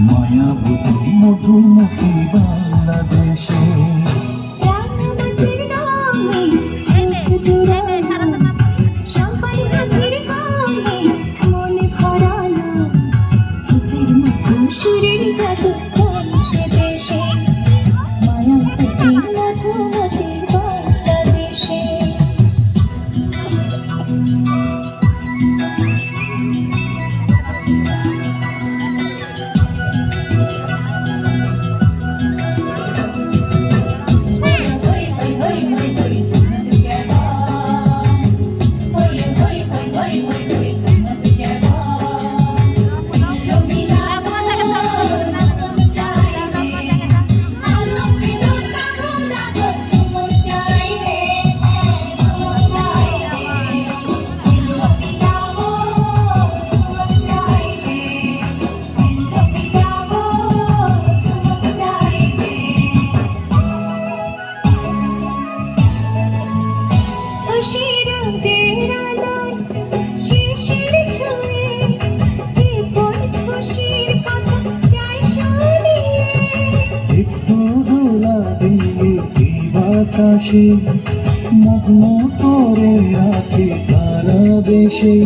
মায়াবতী মধুমতি বাংলাদেশে। বাতাসে মগ্ন করে রাখে তারা দেশে।